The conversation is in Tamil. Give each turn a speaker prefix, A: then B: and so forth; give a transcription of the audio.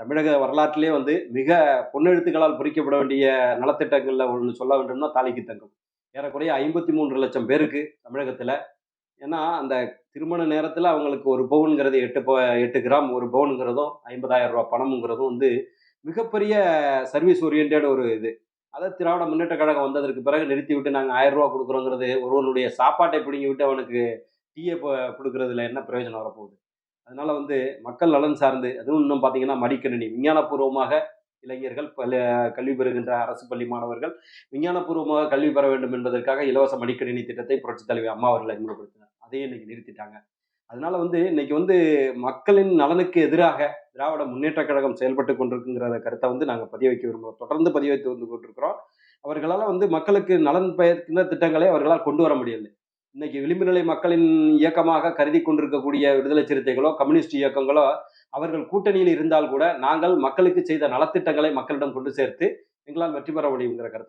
A: தமிழக வரலாற்றிலே வந்து மிக பொன்னெழுத்துக்களால் பொறிக்கப்பட வேண்டிய நலத்திட்டங்களில் ஒன்று சொல்ல வேண்டும்னா தாலிக்கு தங்கம். ஏறக்குறைய ஐம்பத்தி மூன்று லட்சம் பேருக்கு தமிழகத்தில். ஏன்னா அந்த திருமண நேரத்தில் அவங்களுக்கு ஒரு பவுனுங்கிறது எட்டு ப எட்டு கிராம் ஒரு பவுனுங்கிறதும் ஐம்பதாயிரம் ரூபா பணமுங்கிறதும் வந்து மிகப்பெரிய சர்வீஸ் ஓரியன்ட் ஒரு இது. அதை திராவிட முன்னேற்ற கழகம் வந்ததற்கு பிறகு நிறுத்தி விட்டு நாங்கள் ஆயிரம் ரூபா கொடுக்குறோங்கிறது ஒருவனுடைய சாப்பாட்டை பிடுங்கி விட்டு அவனுக்கு டீயை கொடுக்கறதுல என்ன பிரயோஜனம் வரப்போகுது? அதனால வந்து மக்கள் நலன் சார்ந்து அதுவும் இன்னும் பார்த்தீங்கன்னா மடிக்கணினி விஞ்ஞானபூர்வமாக இளைஞர்கள் பல கல்வி பெறுகின்ற அரசு பள்ளி மாணவர்கள் விஞ்ஞானபூர்வமாக கல்வி பெற வேண்டும் என்பதற்காக இலவச மடிக்கணினி திட்டத்தை புரட்சித் தலைவி அம்மா அவர்கள் அறிமுகப்படுத்தினார். அதையும் இன்னைக்கு நிறுத்திட்டாங்க. அதனால வந்து இன்னைக்கு வந்து மக்களின் நலனுக்கு எதிராக திராவிட முன்னேற்ற கழகம் செயல்பட்டு கொண்டிருக்குங்கிற கருத்தை வந்து நாங்கள் பதிய வைக்க விரும்புகிறோம் தொடர்ந்து பதிய வைத்து வந்து கொண்டிருக்கிறோம். அவர்களால் வந்து மக்களுக்கு நலன் பயக்கின்ற திட்டங்களை அவர்களால் கொண்டு வர முடியலை இன்னைக்கு விளிம்பு நிலை மக்களின் இயக்கமாக கருதி கொண்டிருக்கக்கூடிய விடுதலை சிறுத்தைகளோ கம்யூனிஸ்ட் இயக்கங்களோ அவர்கள் கூட்டணியில் இருந்தால் கூட நாங்கள் மக்களுக்கு செய்த நலத்திட்டங்களை மக்களிடம் கொண்டு சேர்த்து எங்களால் வெற்றி பெற முடியுங்கிற கருத்து.